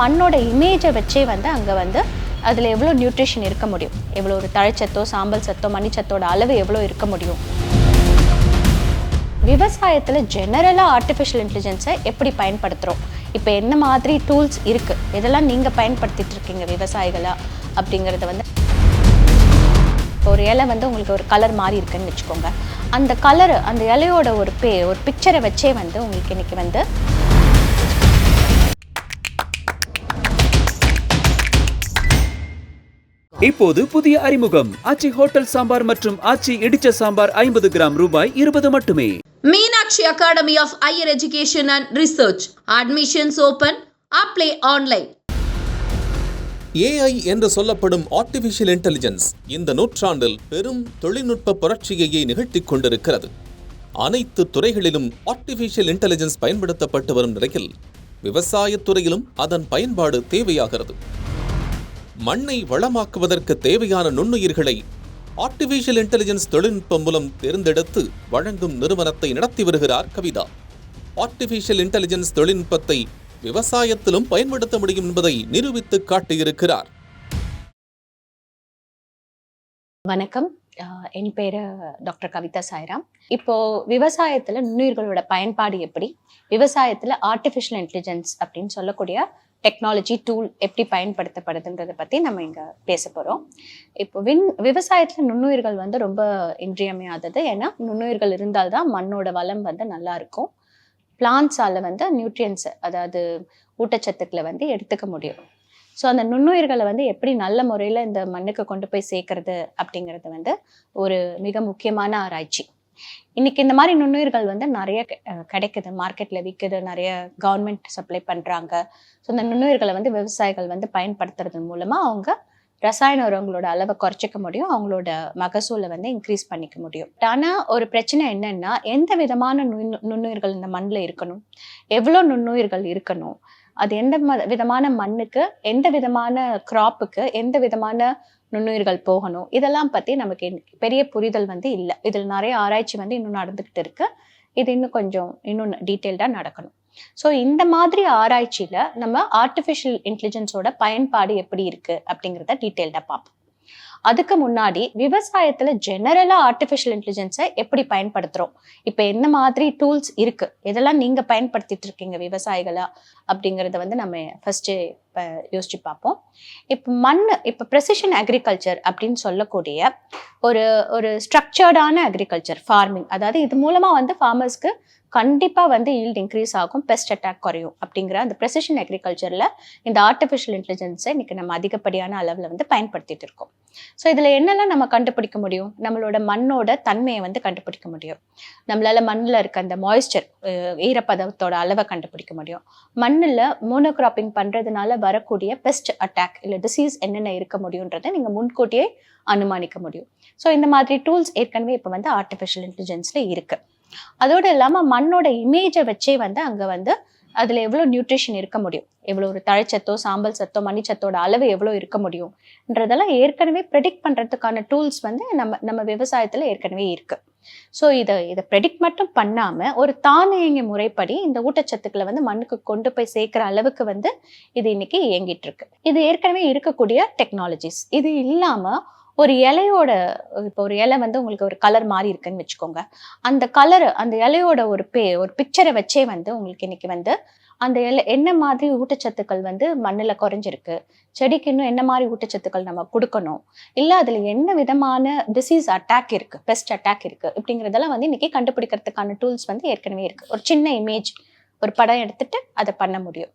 மண்ணோட இமேஜை வச்சே வந்து அங்கே வந்து அதில் எவ்வளோ நியூட்ரிஷன் இருக்க முடியும்? எவ்வளோ ஒரு தழைச்சத்தோ சாம்பல் சத்தோ மணிச்சத்தோட அளவு எவ்வளோ இருக்க முடியும்? விவசாயத்தில் ஜெனரலாக ஆர்டிஃபிஷியல் இன்டெலிஜென்ஸை எப்படி பயன்படுத்துகிறோம் இப்போ என்ன மாதிரி டூல்ஸ் இருக்குது இதெல்லாம் நீங்கள் பயன்படுத்திகிட்டு இருக்கீங்க விவசாயிகளாக அப்படிங்கிறத வந்து ஒரு இலை வந்து உங்களுக்கு ஒரு கலர் மாறி இருக்குன்னு வச்சுக்கோங்க. அந்த கலர் அந்த இலையோட ஒரு பே ஒரு பிக்சரை வச்சே வந்து உங்களுக்கு இன்றைக்கி வந்து இப்போது புதிய அறிமுகம் ஆச்சி ஹோட்டல் சாம்பார் மற்றும் ஆச்சி இடிச்ச சாம்பார் ஐம்பது கிராம் ரூபாய் இருபது மட்டுமே Meenakshi Academy of Higher Education and Research. Admissions open. Apply online. AI என்று சொல்லப்படும் ஆர்டிஃபிஷியல் இன்டெலிஜென்ஸ் இந்த நூற்றாண்டில் பெரும் தொழில்நுட்ப புரட்சியையே நிகழ்த்திக் கொண்டிருக்கிறது அனைத்து துறைகளிலும் ஆர்டிஃபிஷியல் இன்டெலிஜென்ஸ் பயன்படுத்தப்பட்டு வரும் நிலையில் விவசாயத் துறையிலும் அதன் பயன்பாடு தேவையாகிறது மண்ணை வளமாக்குவதற்கு தேவையான நுண்ணுயிர்களை ஆர்டிஃபிஷியல் இன்டெலிஜென்ஸ் தொழில்நுட்பம் மூலம் தேர்ந்தெடுத்து வழங்கும் நிறுவனத்தை நடத்தி வருகிறார் கவிதா. ஆர்டிஃபிஷியல் இன்டெலிஜென்ஸ் தொழில்நுட்பத்தை விவசாயத்திலும் பயன்படுத்த முடியும் என்பதை நிரூபித்து காட்டியிருக்கிறார். வணக்கம். என் பேர் டாக்டர் கவிதா சாய்ராம். இப்போ விவசாயத்தில் நுண்ணுயிர்களோட பயன்பாடு எப்படி? விவசாயத்தில் ஆர்டிஃபிஷியல் இன்டெலிஜென்ஸ் அப்படின்னு சொல்லக்கூடிய டெக்னாலஜி டூல் எப்படி பயன்படுத்தப்படுதுன்றதை பற்றி நம்ம இங்கே பேச போகிறோம் இப்போ விண் விவசாயத்தில் நுண்ணுயிர்கள் வந்து ரொம்ப இன்றியமையாதது. ஏன்னா நுண்ணுயிர்கள் இருந்தால் தான் மண்ணோட வளம் வந்து நல்லா இருக்கும். பிளான்ஸால் வந்து நியூட்ரியன்ஸ் அதாவது ஊட்டச்சத்துக்களை வந்து எடுத்துக்க முடியும். ஸோ அந்த நுண்ணுயிர்களை வந்து எப்படி நல்ல முறையில் இந்த மண்ணுக்கு கொண்டு போய் சேர்க்கறது அப்படிங்கிறது வந்து ஒரு மிக முக்கியமான ஆராய்ச்சி. இன்னைக்கு இந்த மாதிரி நுண்ணுயிர்கள் வந்து நிறைய கிடைக்குது. மார்க்கெட்ல விற்குது நிறைய கவர்மெண்ட் சப்ளை பண்றாங்க. ஸோ இந்த நுண்ணுயிர்களை வந்து விவசாயிகள் வந்து பயன்படுத்துறது மூலமா அவங்க ரசாயன உரங்களோட அளவை குறைச்சிக்க முடியும். அவங்களோட மகசூலை வந்து இன்க்ரீஸ் பண்ணிக்க முடியும். ஆனால் ஒரு பிரச்சனை என்னன்னா எந்த விதமான நுண்ணு- நுண்ணுயிர்கள் இந்த மண்ணில் இருக்கணும்? எவ்வளோ நுண்ணுயிர்கள் இருக்கணும்? அது எந்த ம- விதமான மண்ணுக்கு எந்த விதமான கிராப்புக்கு எந்த விதமான நுண்ணுயிர்கள் போகணும்? இதெல்லாம் பத்தி நமக்கு பெரிய புரிதல் வந்து இல்லை. இதில் நிறைய ஆராய்ச்சி வந்து இன்னும் நடந்துகிட்டு இருக்கு. இது இன்னும் கொஞ்சம் இன்னும் டீட்டெயில்டாக நடக்கணும். ஸோ இந்த மாதிரி ஆராய்ச்சியில நம்ம ஆர்டிஃபிஷியல் இன்டெலிஜென்ஸோட பயன்பாடு எப்படி இருக்கு அப்படிங்கிறத டீட்டெயில்டாக பார்ப்போம். அதுக்கு முன்னாடி விவசாயத்துல ஜெனரலா ஆர்டிஃபிஷியல் இன்டெலிஜென்ஸை எப்படி பயன்படுத்துறோம்? இப்போ என்ன மாதிரி டூல்ஸ் இருக்கு? இதெல்லாம் நீங்க பயன்படுத்திட்டு இருக்கீங்க விவசாயிகளா? அப்படிங்கிறத வந்து நம்ம ஃபர்ஸ்ட் யோசிச்சு பார்ப்போம். இப்போ மண் இப்போ ப்ரெசிஷன் அக்ரிகல்ச்சர் அப்படின்னு சொல்லக்கூடிய ஒரு ஒரு ஸ்ட்ரக்சர்டான அக்ரிகல்ச்சர் ஃபார்மிங் அதாவது இது மூலமா வந்து ஃபார்மர்ஸ்க்கு கண்டிப்பாக வந்து ஈல்ட் இன்க்ரீஸ் ஆகும் பெஸ்ட் அட்டாக் குறையும் அப்படிங்கிற அந்த ப்ரெசிஷன் அக்ரிகல்ச்சரில் இந்த ஆர்டிஃபிஷியல் இன்டெலிஜென்ஸை இன்னைக்கு நம்ம அதிகப்படியான அளவில் வந்து பயன்படுத்திட்டு இருக்கோம். ஸோ இதில் என்னெல்லாம் நம்ம கண்டுபிடிக்க முடியும்? நம்மளோட மண்ணோட தன்மையை வந்து கண்டுபிடிக்க முடியும். நம்மளால் மண்ணில் இருக்க அந்த மாய்ஸ்சர் ஈரப்பதத்தோட அளவை கண்டுபிடிக்க முடியும். மண்ணில் மோனோகிராப்பிங் பண்ணுறதுனால வரக்கூடிய பெஸ்ட் அட்டாக் இல்லை டிசீஸ் என்னென்ன இருக்க முடியுன்றதை நீங்கள் முன்கூட்டியே அனுமானிக்க முடியும். ஸோ இந்த மாதிரி டூல்ஸ் ஏற்கனவே இப்போ வந்து ஆர்டிஃபிஷியல் இன்டெலிஜென்ஸில் இருக்குது அதோடு இல்லாமல் மண்ணோட இமேஜை வச்சே வந்து அங்கே வந்து அதில் எவ்வளோ நியூட்ரிஷன் இருக்க முடியும்? எவ்வளோ ஒரு தழைச்சத்தோ சாம்பல் சத்தோ மணிச்சத்தோட அளவு எவ்வளோ இருக்க முடியும்ன்றதெல்லாம் ஏற்கனவே ப்ரெடிக்ட் பண்ணுறதுக்கான டூல்ஸ் வந்து நம்ம நம்ம விவசாயத்தில் ஏற்கனவே இருக்கு. ஸோ இதை இதை ப்ரெடிக்ட் மட்டும் பண்ணாமல் ஒரு தானியங்கி முறைப்படி இந்த ஊட்டச்சத்துக்களை வந்து மண்ணுக்கு கொண்டு போய் சேர்க்குற அளவுக்கு வந்து இது இன்னைக்கு இயங்கிட்டு இருக்கு. இது ஏற்கனவே இருக்கக்கூடிய டெக்னாலஜிஸ் இது இல்லாமல் ஒரு இலையோட இப்போ ஒரு இலை வந்து உங்களுக்கு ஒரு கலர் மாறி இருக்குன்னு வச்சுக்கோங்க. அந்த கலர் அந்த இலையோட ஒரு பே ஒரு பிக்சரை வச்சே வந்து உங்களுக்கு இன்னைக்கு வந்து அந்த இலை என்ன மாதிரி ஊட்டச்சத்துக்கள் வந்து மண்ணில் குறைஞ்சிருக்கு? செடிக்கு இன்னும் என்ன மாதிரி ஊட்டச்சத்துக்கள் நம்ம கொடுக்கணும்? இல்லை அதில் என்ன விதமான டிசீஸ் அட்டாக் இருக்குது பெஸ்ட் அட்டாக் இருக்குது இப்படிங்கிறதெல்லாம் வந்து இன்றைக்கி கண்டுபிடிக்கிறதுக்கான டூல்ஸ் வந்து ஏற்கனவே இருக்குது ஒரு சின்ன இமேஜ் ஒரு படம் எடுத்துட்டு அதை பண்ண முடியும்.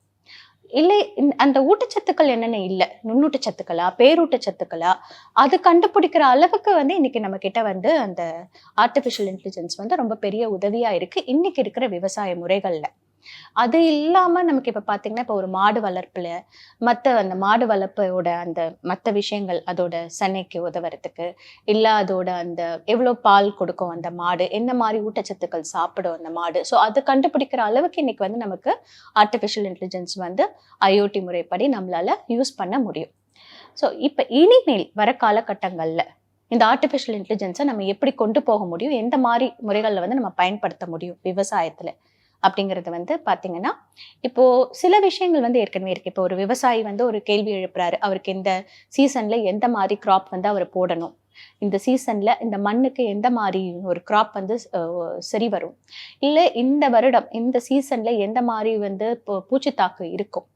இல்லை இந்த- அந்த ஊட்டச்சத்துக்கள் என்னென்ன இல்லை? நுண்ணூட்டச்சத்துக்களா பேரூட்டச்சத்துக்களா அது கண்டுபிடிக்கிற அளவுக்கு வந்து இன்னைக்கு நம்ம கிட்ட வந்து அந்த ஆர்டிஃபிஷியல் இன்டெலிஜென்ஸ் வந்து ரொம்ப பெரிய உதவியா இருக்கு. இன்னைக்கு இருக்கிற விவசாய முறைகள்ல. அது இல்லாம நமக்கு இப்ப பாத்தீங்கன்னா இப்போ ஒரு மாடு வளர்ப்புல மத்த அந்த மாடு வளர்ப்போட அந்த மத்த விஷயங்கள் அதோட சென்னைக்கு உதவுறதுக்கு இல்லை அதோட அந்த எவ்வளவு பால் கொடுக்கும் அந்த மாடு என்ன மாதிரி ஊட்டச்சத்துக்கள் சாப்பிடும் அந்த மாடு. ஸோ அது கண்டுபிடிக்கிற அளவுக்கு இன்னைக்கு வந்து நமக்கு ஆர்டிஃபிஷியல் இன்டெலிஜென்ஸ் வந்து ஐஓடி முறைப்படி நம்மளால யூஸ் பண்ண முடியும். ஸோ இப்போ இனிமேல் வர காலகட்டங்கள்ல இந்த ஆர்டிஃபிஷியல் இன்டெலிஜென்ஸை நம்ம எப்படி கொண்டு போக முடியும்? எந்த மாதிரி முறைகளில் வந்து நம்ம பயன்படுத்த முடியும்? விவசாயத்தில். அப்படிங்கிறது வந்து பார்த்தீங்கன்னா இப்போ சில விஷயங்கள் வந்து ஏற்கனவே இருக்கு. இப்போ ஒரு விவசாயி வந்து ஒரு கேள்வி எழுப்புறாரு. அவருக்கு இந்த சீசன்ல எந்த மாதிரி கிராப் வந்து அவர் போடணும்? இந்த சீசன்ல இந்த மண்ணுக்கு எந்த மாதிரி ஒரு கிராப் வந்து சரி வரும்? இல்லை இந்த வருடம் இந்த சீசன்ல எந்த மாதிரி வந்து பூச்சித்தாக்கு இருக்கும்?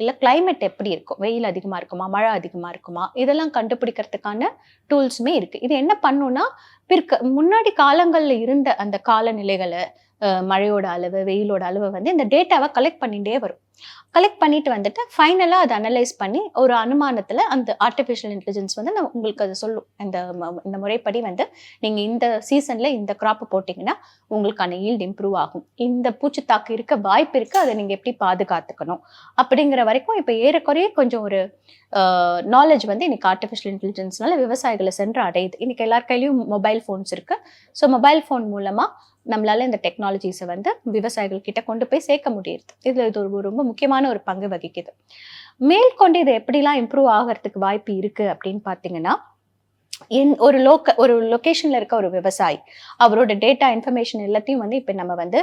இல்லை கிளைமேட் எப்படி இருக்கும்? வெயில் அதிகமாக இருக்குமா? மழை அதிகமாக இருக்குமா? இதெல்லாம் கண்டுபிடிக்கிறதுக்கான டூல்ஸுமே இருக்கு. இது என்ன பண்ணுன்னா பிற்க முன்னாடி காலங்களில் இருந்த அந்த காலநிலைகளை மழையோட அளவு வெயிலோட அளவு வந்து இந்த டேட்டாவை கலெக்ட் பண்ணிகிட்டே வரும். கலெக்ட் பண்ணிட்டு வந்துட்டு ஃபைனலாக அதை அனலைஸ் பண்ணி ஒரு அனுமானத்தில் அந்த ஆர்டிஃபிஷியல் இன்டெலிஜென்ஸ் வந்து நான் உங்களுக்கு அதை சொல்லும். இந்த இந்த முறைப்படி வந்து நீங்கள் இந்த சீசனில் இந்த க்ராப்பு போட்டிங்கன்னா உங்களுக்கான ஈல்டு இம்ப்ரூவ் ஆகும். இந்த பூச்சித்தாக்கு இருக்க வாய்ப்பு இருக்குது அதை நீங்கள் எப்படி பாதுகாத்துக்கணும்? அப்படிங்கிற வரைக்கும் இப்போ ஏறக்குறைய கொஞ்சம் ஒரு நாலேஜ் வந்து இன்னைக்கு ஆர்டிஃபிஷியல் இன்டெலிஜென்ஸ்னால விவசாயிகளை சென்று அடையுது. இன்னைக்கு எல்லார் கையிலையும் மொபைல் ஃபோன்ஸ் இருக்குது ஸோ மொபைல் ஃபோன் மூலமாக நம்மளால இந்த டெக்னாலஜிஸை வந்து விவசாயிகள் கிட்ட கொண்டு போய் சேர்க்க முடியுது. இதுல இது ஒரு ரொம்ப முக்கியமான ஒரு பங்கு வகிக்குது. மேற்கொண்டு இது எப்படிலாம் இம்ப்ரூவ் ஆகிறதுக்கு வாய்ப்பு இருக்கு அப்படின்னு பார்த்தீங்கன்னா என் ஒரு லோக்க ஒரு லொக்கேஷனில் இருக்க ஒரு விவசாயி அவரோட டேட்டா இன்ஃபர்மேஷன் எல்லாத்தையும் வந்து இப்போ நம்ம வந்து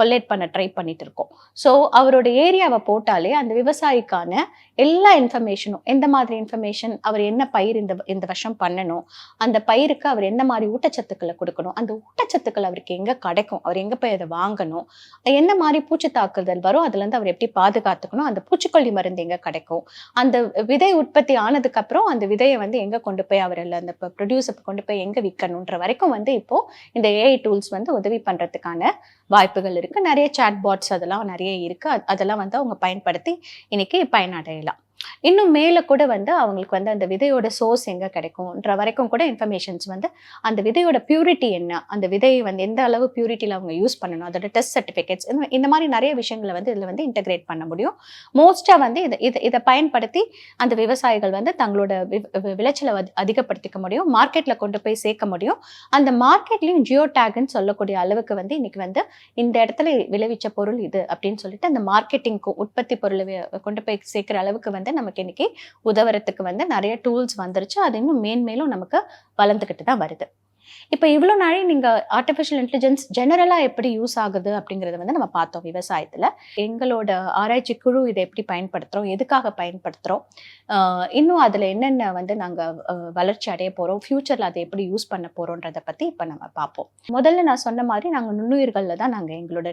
கொல்லேட் பண்ண ட்ரை பண்ணிட்டு இருக்கோம். ஸோ அவரோட ஏரியாவை போட்டாலே அந்த விவசாயிக்கான எல்லா இன்ஃபர்மேஷனும் எந்த மாதிரி இன்ஃபர்மேஷன் அவர் என்ன பயிர் இந்த இந்த வருஷம் பண்ணணும் அந்த பயிருக்கு அவர் என்ன மாதிரி ஊட்டச்சத்துக்களை கொடுக்கணும் அந்த ஊட்டச்சத்துக்கள் அவருக்கு எங்கே கிடைக்கும் அவர் எங்கே போய் அதை வாங்கணும் என்ன மாதிரி பூச்சி தாக்குதல் வரும் அதுலேருந்து அவர் எப்படி பாதுகாத்துக்கணும் அந்த பூச்சிக்கொல்லி மருந்து எங்கே கிடைக்கும் அந்த விதை உற்பத்தி ஆனதுக்கப்புறம் அந்த விதையை வந்து எங்கே கொண்டு போய் அவர் இல்ல அந்த ப்ரொடியூசர் கொண்டு போய் எங்க விற்கணுன்ற வரைக்கும் வந்து இப்போ இந்த ஏஐ டூல்ஸ் வந்து உதவி பண்றதுக்கான வாய்ப்புகள் இருக்கு. நிறைய சாட் பாட்ஸ் அதெல்லாம் நிறைய இருக்கு. அதெல்லாம் வந்து அவங்க பயன்படுத்தி இன்னைக்கு பயனடையலாம். இன்னும் மேலே கூட வந்து அவங்களுக்கு வந்து அந்த விதையோட சோர்ஸ் எங்கே கிடைக்கும்ன்ற வரைக்கும் கூட இன்ஃபர்மேஷன்ஸ் வந்து அந்த விதையோட பியூரிட்டி என்ன அந்த விதையை வந்து எந்த அளவு பியூரிட்டியில் அவங்க யூஸ் பண்ணணும் அதோட டெஸ்ட் சர்டிஃபிகேட்ஸ் இந்த மாதிரி நிறைய விஷயங்களை வந்து இதில் வந்து இன்டகிரேட் பண்ண முடியும். மோஸ்ட்டாக வந்து இதை இதை இதை பயன்படுத்தி அந்த விவசாயிகள் வந்து தங்களோட வி- விளைச்சலை அதிகப்படுத்திக்க முடியும் மார்க்கெட்டில் கொண்டு போய் சேர்க்க முடியும். அந்த மார்க்கெட்லேயும் ஜியோ டேக்னு சொல்லக்கூடிய அளவுக்கு வந்து இன்னைக்கு வந்து இந்த இடத்துல விளைவிச்ச பொருள் இது அப்படின்னு சொல்லிட்டு அந்த மார்க்கெட்டிங்க்கு உற்பத்தி பொருளை கொண்டு போய் சேர்க்குற அளவுக்கு வந்து வந்து நமக்கு இன்னைக்கு உதவுறதுக்கு வந்து நிறைய டூல்ஸ் வந்துருச்சு. அது இன்னும் மேன்மேலும் நமக்கு வளர்ந்துக்கிட்டு தான் வருது. இப்போ இவ்வளோ நாளை நீங்கள் ஆர்டிஃபிஷியல் இன்டெலிஜென்ஸ் ஜெனரலாக எப்படி யூஸ் ஆகுது அப்படிங்கிறத வந்து நம்ம பார்த்தோம் விவசாயத்தில். எங்களோட ஆராய்ச்சி குழு இதை எப்படி பயன்படுத்துகிறோம் எதுக்காக பயன்படுத்துகிறோம் இன்னும் அதில் என்னென்ன வந்து நாங்கள் வளர்ச்சி அடைய போகிறோம் ஃப்யூச்சரில் அதை எப்படி யூஸ் பண்ண போகிறோன்றதை பற்றி இப்போ நம்ம பார்ப்போம். முதல்ல நான் சொன்ன மாதிரி நாங்கள் நுண்ணுயிர்களில் தான் நாங்கள் எங்களோட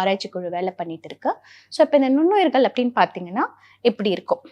ஆராய்ச்சி குழு வேலை பண்ணிட்டு இருக்கு. ஸோ இப்போ இந்த நுண்ணுயிர்கள் அப்படின்னு பார்த்தீங்கன்னா எப்படி இருக்கும்?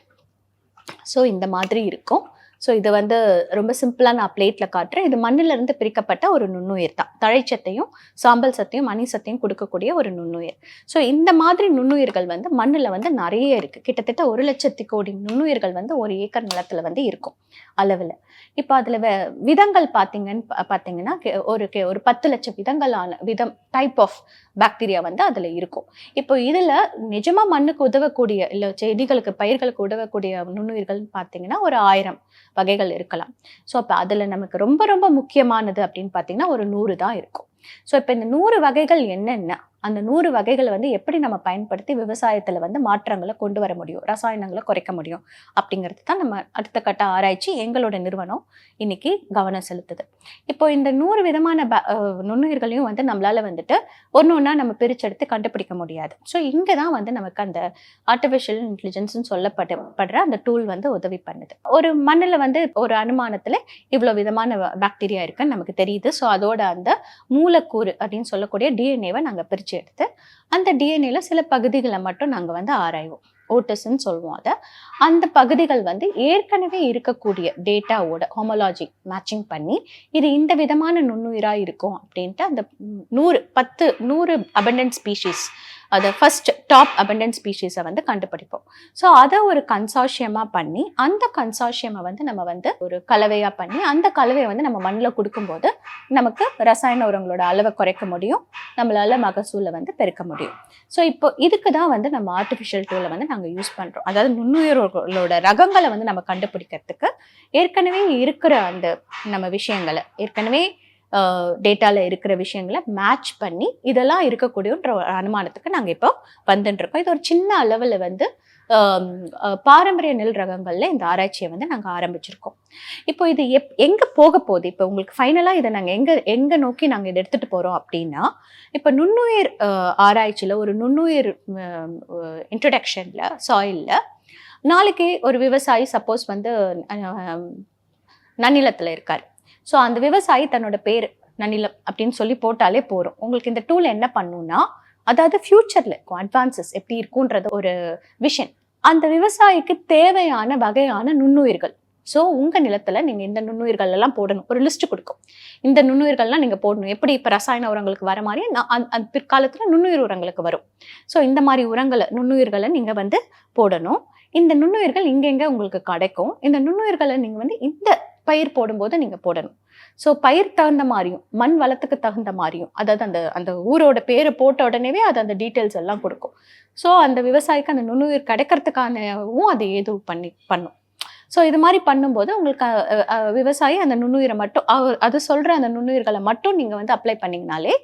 ஸோ இந்த மாதிரி இருக்கும். ஸோ இது வந்து ரொம்ப சிம்பிளாக நான் பிளேட்டில் காட்டுறேன். இது மண்ணிலிருந்து பிரிக்கப்பட்ட ஒரு நுண்ணுயிர் தான். தழைச்சத்தையும் சாம்பல் சத்தையும் மணி சத்தையும் கொடுக்கக்கூடிய ஒரு நுண்ணுயிர். ஸோ இந்த மாதிரி நுண்ணுயிர்கள் வந்து மண்ணில் வந்து நிறைய இருக்குது கிட்டத்தட்ட ஒரு லட்சத்தி கோடி நுண்ணுயிர்கள் வந்து ஒரு ஏக்கர் நிலத்தில் வந்து இருக்கும். அளவில். இப்போ அதில் விதங்கள் பார்த்தீங்கன்னு பார்த்தீங்கன்னா கே- ஒரு கே- ஒரு பத்து லட்சம் விதங்களான விதம் டைப் ஆஃப் பாக்டீரியா வந்து அதில் இருக்கும். இப்போ இதில் நிஜமாக மண்ணுக்கு உதவக்கூடிய இல்லை செடிகளுக்கு பயிர்களுக்கு உதவக்கூடிய நுண்ணுயிர்கள்னு பார்த்தீங்கன்னா ஒரு ஆயிரம் வகைகள் இருக்கலாம். ஸோ அப்போ அதில் நமக்கு ரொம்ப ரொம்ப முக்கியமானது அப்படின்னு பார்த்தீங்கன்னா ஒரு நூறு தான் இருக்கும். ஸோ இப்போ இந்த நூறு வகைகள் என்னென்ன? அந்த நூறு வகைகளை வந்து எப்படி நம்ம பயன்படுத்தி விவசாயத்தில் வந்து மாற்றங்களை கொண்டு வர முடியும் ரசாயனங்களை குறைக்க முடியும் அப்படிங்கிறது தான் நம்ம அடுத்த கட்ட ஆராய்ச்சி எங்களோட நிறுவனம் இன்னைக்கு கவனம் செலுத்துது. இப்போ இந்த நூறு விதமான ப- நுண்ணுயிர்களையும் வந்து நம்மளால வந்துட்டு ஒன்று ஒன்றா நம்ம பிரிச்செடுத்து கண்டுபிடிக்க முடியாது. ஸோ இங்கே தான் வந்து நமக்கு அந்த ஆர்டிஃபிஷியல் இன்டெலிஜென்ஸ்னு சொல்லப்பட படுற அந்த டூல் வந்து உதவி பண்ணுது. ஒரு மண்ணில் வந்து ஒரு அனுமானத்தில் இவ்வளோ விதமான பாக்டீரியா இருக்குன்னு நமக்கு தெரியுது. ஸோ அதோட அந்த மூலக்கூறு அப்படின்னு சொல்லக்கூடிய டிஎன்ஏவை நாங்கள் முயற்சி எடுத்து அந்த டிஎன்ஏல சில பகுதிகளை மட்டும் நாங்கள் வந்து ஆராய்வோம். ஓட்டஸ்ன்னு சொல்லுவோம் அதை. அந்த பகுதிகள் வந்து ஏற்கனவே இருக்கக்கூடிய டேட்டாவோட ஹோமோலாஜி மேட்சிங் பண்ணி இது இந்த விதமான நுண்ணுயிராக இருக்கும் அப்படின்ட்டு அந்த நூறு பத்து நூறு அபண்டன்ட் ஸ்பீஷீஸ் அதை ஃபர்ஸ்ட் டாப் அபண்டன்ட் ஸ்பீஷீஸை வந்து கண்டுபிடிப்போம். ஸோ அதை ஒரு கன்சாஷியமாக பண்ணி அந்த கன்சாஷியமை வந்து நம்ம வந்து ஒரு கலவையாக பண்ணி அந்த கலவையை வந்து நம்ம மண்ணில் கொடுக்கும்போது நமக்கு ரசாயன உரங்களோட அளவை குறைக்க முடியும். நம்மளால மகசூலை வந்து பெருக்க முடியும். ஸோ இப்போ இதுக்கு தான் வந்து நம்ம ஆர்டிஃபிஷியல் டூலை வந்து நாங்கள் யூஸ் பண்ணுறோம் அதாவது நுண்ணுயிர்களோட ரகங்களை வந்து நம்ம கண்டுபிடிக்கிறதுக்கு ஏற்கனவே இருக்கிற அந்த நம்ம விஷயங்களை ஏற்கனவே டேட்டாவில் இருக்கிற விஷயங்களை மேட்ச் பண்ணி இதெல்லாம் இருக்கக்கூடியன்ற அனுமானத்துக்கு நாங்கள் இப்போ வந்துட்டுருக்கோம் இது ஒரு சின்ன அளவில் வந்து பாரம்பரிய நெல் ரகங்களில் இந்த ஆராய்ச்சியை வந்து நாங்கள் ஆரம்பிச்சிருக்கோம். இப்போ இது எப் எங்கே போக போகுது? இப்போ உங்களுக்கு ஃபைனலாக இதை நாங்கள் எங்கே எங்கே நோக்கி நாங்கள் இதை எடுத்துகிட்டு போகிறோம் அப்படின்னா இப்போ நுண்ணுயிர் ஆராய்ச்சியில் ஒரு நுண்ணுயிர் இன்ட்ரடக்ஷனில் சாயிலில் நாளைக்கு ஒரு விவசாயி சப்போஸ் வந்து நன்னிலத்தில் இருக்கார். ஸோ அந்த விவசாயி தன்னோட பேர் நன்னிலம் அப்படின்னு சொல்லி போட்டாலே போகிறோம் உங்களுக்கு இந்த டூல் என்ன பண்ணுன்னா அதாவது ஃபியூச்சர்ல இருக்கும் அட்வான்சஸ் எப்படி இருக்குன்றது ஒரு விஷன் அந்த விவசாயிக்கு தேவையான வகையான நுண்ணுயிர்கள். ஸோ உங்க நிலத்துல நீங்க இந்த நுண்ணுயிர்கள் எல்லாம் போடணும். ஒரு லிஸ்ட் கொடுக்கும். இந்த நுண்ணுயிர்கள்லாம் நீங்க போடணும். எப்படி இப்போ ரசாயன உரங்களுக்கு வர மாதிரி நான் அந்த- பிற்காலத்தில் பிற்காலத்துல நுண்ணுயிர் உரங்களுக்கு வரும். ஸோ இந்த மாதிரி உரங்களை நுண்ணுயிர்களை நீங்க வந்து போடணும். இந்த நுண்ணுயிர்கள் இங்கெங்க உங்களுக்கு கிடைக்கும். இந்த நுண்ணுயிர்களை நீங்க வந்து இந்த பயிர் போடும்போது நீங்கள் போடணும். ஸோ பயிர் தகுந்த மாதிரியும் மண் வளத்துக்கு தகுந்த மாதிரியும் அதாவது அந்த அந்த ஊரோட பேரை போட்ட உடனேவே அது அந்த டீட்டெயில்ஸ் எல்லாம் கொடுக்கும். ஸோ அந்த விவசாயிக்கு அந்த நுண்ணுயிர் கிடைக்கிறதுக்கானவும் அது ஏது பண்ணி பண்ணும். ஸோ இது மாதிரி பண்ணும்போது உங்களுக்கு விவசாயி அந்த நுண்ணுயிரை மட்டும் அது சொல்கிற அந்த நுண்ணுயிர்களை மட்டும் நீங்கள் வந்து அப்ளை பண்ணிங்கனாலே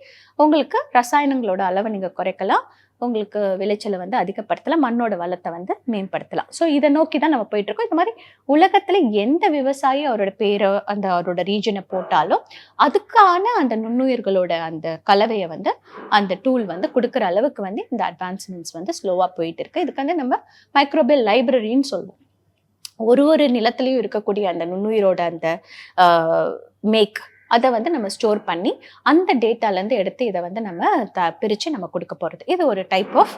உங்களுக்கு ரசாயனங்களோட அளவை நீங்கள் குறைக்கலாம். உங்களுக்கு விளைச்சலை வந்து அதிகப்படுத்தலாம் மண்ணோட வளத்தை வந்து மேம்படுத்தலாம். ஸோ இதை நோக்கி தான் நம்ம போயிட்டு இருக்கோம் இந்த மாதிரி உலகத்துல எந்த விவசாயி அவரோட பேரை அந்த அவரோட ரீஜனை போட்டாலும் அதுக்கான அந்த நுண்ணுயிர்களோட அந்த கலவையை வந்து அந்த டூல் வந்து கொடுக்குற அளவுக்கு வந்து இந்த அட்வான்ஸ்மெண்ட்ஸ் வந்து ஸ்லோவாக போயிட்டு இருக்கு இதுக்கு வந்து நம்ம மைக்ரோபியல் லைப்ரரின்னு சொல்லுவோம் ஒரு ஒரு நிலத்துலையும் இருக்கக்கூடிய அந்த நுண்ணுயிரோட அந்த மேக் அதை வந்து நம்ம ஸ்டோர் பண்ணி அந்த டேட்டாலேருந்து எடுத்து இதை வந்து நம்ம த பிரித்து நம்ம கொடுக்க போகிறது இது ஒரு type of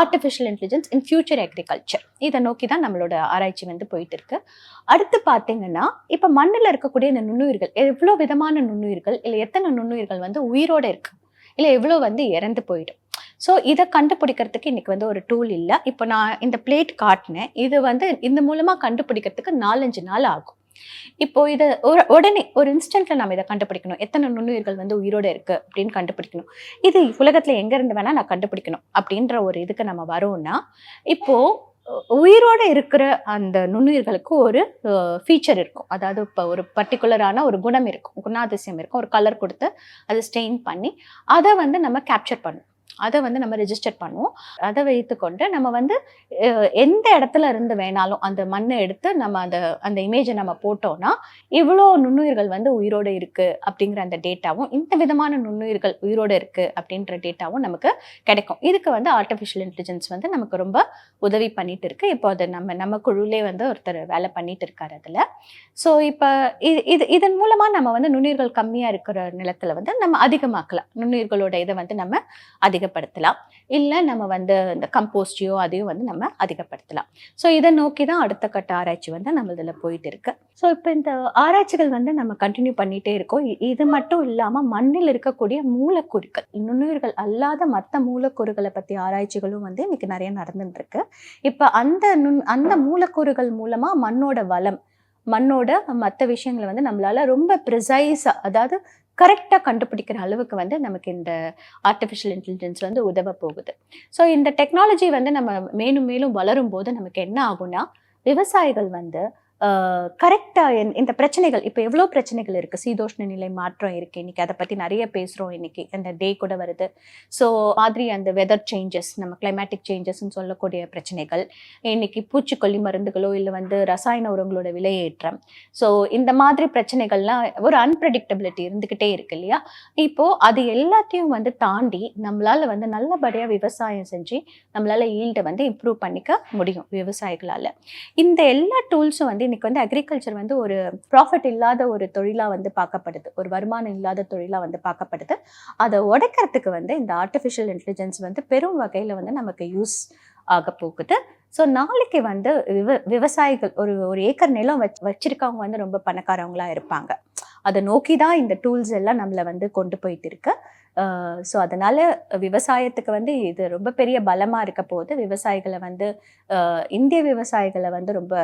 artificial intelligence in future agriculture இதை நோக்கி தான் நம்மளோட ஆராய்ச்சி வந்து போயிட்டு இருக்கு. அடுத்து பார்த்தீங்கன்னா இப்போ மண்ணில் இருக்கக்கூடிய இந்த நுண்ணுயிர்கள் எவ்வளோ விதமான நுண்ணுயிர்கள் இல்லை எத்தனை நுண்ணுயிர்கள் வந்து உயிரோட இருக்கு? இல்லை எவ்வளோ வந்து இறந்து போயிடும்? ஸோ இதை கண்டுபிடிக்கிறதுக்கு இன்றைக்கி வந்து ஒரு டூல் இல்லை. இப்போ நான் இந்த பிளேட் காட்டினேன். இது வந்து இந்த மூலமாக கண்டுபிடிக்கிறதுக்கு நாலஞ்சு நாள் ஆகும். இப்போ இதை ஒரு உடனே ஒரு இன்ஸ்டன்ட்ல நம்ம இதை கண்டுபிடிக்கணும். எத்தனை நுண்ணுயிர்கள் வந்து உயிரோட இருக்கு அப்படின்னு கண்டுபிடிக்கணும். இது உலகத்துல எங்க இருந்து வேணா நான் கண்டுபிடிக்கணும் அப்படின்ற ஒரு இதுக்கு நம்ம வரோம்னா இப்போ உயிரோட இருக்கிற அந்த நுண்ணுயிர்களுக்கு ஒரு ஃபீச்சர் இருக்கும். அதாவது இப்போ ஒரு பர்டிகுலரான ஒரு குணம் இருக்கும் குணாதிசயம் இருக்கும். ஒரு கலர் கொடுத்து அதை ஸ்டெயின் பண்ணி அதை வந்து நம்ம கேப்சர் பண்ணணும். அதை வந்து நம்ம ரெஜிஸ்டர் பண்ணுவோம். அதை வைத்துக்கொண்டு நம்ம வந்து எந்த இடத்துல இருந்து வேணாலும் அந்த மண்ணை எடுத்து நம்ம அந்த அந்த இமேஜை நம்ம போட்டோம்னா இவ்வளோ நுண்ணுயிர்கள் வந்து உயிரோடு இருக்குது அப்படிங்கிற அந்த டேட்டாவும் இந்த விதமான நுண்ணுயிர்கள் உயிரோடு இருக்குது அப்படின்ற டேட்டாவும் நமக்கு கிடைக்கும். இதுக்கு வந்து ஆர்டிஃபிஷியல் இன்டெலிஜென்ஸ் வந்து நமக்கு ரொம்ப உதவி பண்ணிட்டு இருக்கு. இப்போ அது நம்ம நம்ம குழுவிலே வந்து ஒருத்தர் வேலை பண்ணிட்டு இருக்காரு அதில். ஸோ இப்போ இது இது இதன் மூலமாக நம்ம வந்து நுண்ணுயிர்கள் கம்மியாக இருக்கிற நிலத்தில் வந்து நம்ம அதிகமாக்கலாம். நுண்ணுயிர்களோட இதை வந்து நம்ம அதிகப்படுத்தலாம். இல்லை நம்ம வந்து இந்த கம்போஸ்டையோ அதையும் வந்து நம்ம அதிகப்படுத்தலாம். ஸோ இதை நோக்கி தான் அடுத்த கட்ட ஆராய்ச்சி வந்து நம்ம இதில் போயிட்டு இருக்கு ஸோ இப்போ இந்த ஆராய்ச்சிகள் வந்து நம்ம கண்டினியூ பண்ணிட்டே இருக்கோம். இது மட்டும் இல்லாமல் மண்ணில் இருக்கக்கூடிய மூலக்கூறுகள் நுண்ணுயிர்கள் அல்லாத மற்ற மூலக்கூறுகளை பற்றி ஆராய்ச்சிகளும் வந்து இன்னைக்கு நிறைய நடந்துட்டு இருக்கு இப்போ அந்த நுண் அந்த மூலக்கூறுகள் மூலமாக மண்ணோட வளம் மண்ணோட மற்ற விஷயங்களை வந்து நம்மளால ரொம்ப ப்ரிசைஸாக அதாவது கரெக்டாக கண்டுபிடிக்கிற அளவுக்கு வந்து நமக்கு இந்த ஆர்டிஃபிஷியல் இன்டெலிஜென்ஸ் வந்து உதவ போகுது. ஸோ இந்த டெக்னாலஜி வந்து நம்ம மேலும் மேலும் வளரும் போது நமக்கு என்ன ஆகும்னா விவசாயிகள் வந்து கரெக்டாக இந்த பிரச்சனைகள் இப்போ எவ்வளோ பிரச்சனைகள் இருக்குது சீதோஷ்ண நிலை மாற்றம் இருக்குது இன்னைக்கு அதை பற்றி நிறைய பேசுகிறோம் இன்றைக்கி அந்த டே கூட வருது. ஸோ மாதிரி அந்த வெதர் சேஞ்சஸ் நம்ம கிளைமேட்டிக் சேஞ்சஸ்ன்னு சொல்லக்கூடிய பிரச்சனைகள் இன்னைக்கு பூச்சிக்கொல்லி மருந்துகளோ இல்லை வந்து ரசாயன உரங்களோட விலையேற்றம். ஸோ இந்த மாதிரி பிரச்சனைகள்லாம் ஒரு அன்பிரடிக்டபிலிட்டி இருந்துக்கிட்டே இருக்கு இல்லையா? இப்போது அது எல்லாத்தையும் வந்து தாண்டி நம்மளால் வந்து நல்லபடியாக விவசாயம் செஞ்சு நம்மளால் ஈல்டை வந்து இம்ப்ரூவ் பண்ணிக்க முடியும் விவசாயிகளால். இந்த எல்லா டூல்ஸும் வந்து இன்னைக்கு வந்து அக்ரிகல்ச்சர் வந்து ஒரு ப்ராஃபிட் இல்லாத ஒரு தொழிலாக வந்து பார்க்கப்படுது. ஒரு வருமானம் இல்லாத தொழிலாக வந்து பார்க்கப்படுது. அதை உடைக்கிறதுக்கு வந்து இந்த ஆர்டிஃபிஷியல் இன்டெலிஜென்ஸ் வந்து பெரும் வகையில் வந்து நமக்கு யூஸ் ஆக போகுது. ஸோ நாளைக்கு வந்து விவ விவசாயிகள் ஒரு ஒரு ஏக்கர் நிலம் வச் வச்சிருக்கவங்க வந்து ரொம்ப பணக்காரவங்களாக இருப்பாங்க. அதை நோக்கி தான் இந்த டூல்ஸ் எல்லாம் நம்மளை வந்து கொண்டு போயிட்டு இருக்கு. ஸோ அதனால விவசாயத்துக்கு வந்து இது ரொம்ப பெரிய பலமா இருக்க போது விவசாயிகளை வந்து இந்திய விவசாயிகளை வந்து ரொம்ப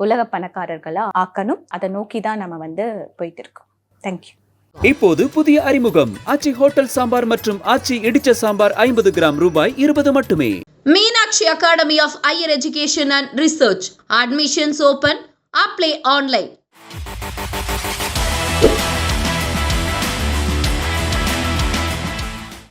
உலக பணக்காரர்களா ஆக்கணும் அதை நோக்கி தான் நம்ம வந்து போயிட்டு இருக்கோம் தேங்க்யூ இப்போது புதிய அறிமுகம் ஆச்சி ஹோட்டல் சாம்பார் மற்றும் ஆச்சி இடிச்ச சாம்பார் ஐம்பது கிராம் ரூபாய் இருபது மட்டுமே Meenakshi Academy of Higher Education and Research. Admissions open. Apply online.